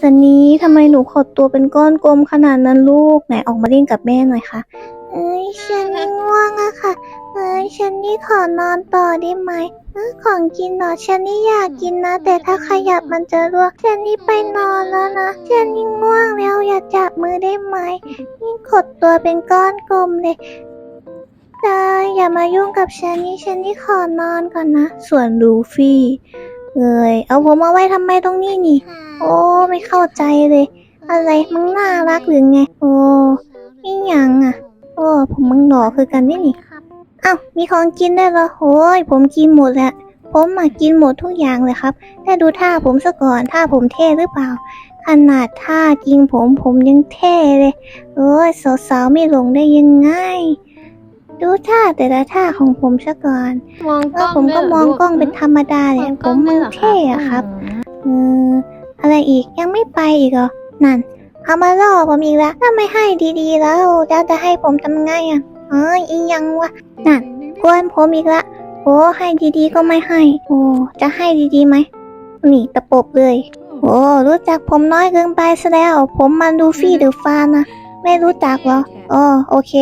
สันนี้ทำไมหนูขดตัวเป็นก้อนกลมขนาดนั้นลูกไหนออกมาเล่นกับแม่หน่อยค่ะ เอ้ยฉันง่วงอะค่ะ เอ้ยฉันนี่ขอนอนต่อได้ไหมเอ้ยของกินเหรอฉันนี่อยากกินนะ แต่ถ้าขยับมันจะร่วฉันนี่ไปนอนแล้วนะฉันนี่ง่วงแล้วอย่าจับมือได้ไหมนี่ขดตัวเป็นก้อนกลมเลยได้อย่ามายุ่งกับฉันนี่ฉันนี่ขอนอนก่อนนะ ส่วนลูฟี่ เอ้ยเอาผมเอาไว้ทำไมตรงนี้นี่ โอ้ไม่เข้าใจเลย อะไรมึงน่ารักหรือไง โอ้นี่ยังอะ โอ้ผมมึงหล่อคือกันนี่นี่อ้าวมีของกินได้วยเหรอโอ้ยผมกินหมดแหละผมมากินหมดทุกอย่างเลยครับแต่ดูท่าผมซะก่อนท่าผมเท่หรือเปล่า ขนาดท่าจริงผมผมยังเท่เลยโอ้ยสาวๆไม่หลงได้ยังไง ดูท่าแต่ละท่าของผมซะก่อนมองเอกล้อองผมก็ด้วยมเหรองลูกล้องเป็นธรรมดาเลยผมมึงเท่อะครับ เอออะไรอีกยังไม่ไปอีกเหรอ นั่น เอามาล่อผมอีกแล้วถ้าไม่ให้ดีๆแล้ว แล้วจะให้ผมทำไงอะเอ้ยอีหยังวะ นั่น กวนผมอีกละโอ้ให้ดีๆก็ไม่ให้ โอ้จะให้ดีๆไหมนี่ตะปบเลย โอ้รู้จักผมน้อยเกินไปซะแล้ว ผมมาดูฟี่เดอะฟานะ ไม่รู้จักเหรออ๋อโอเค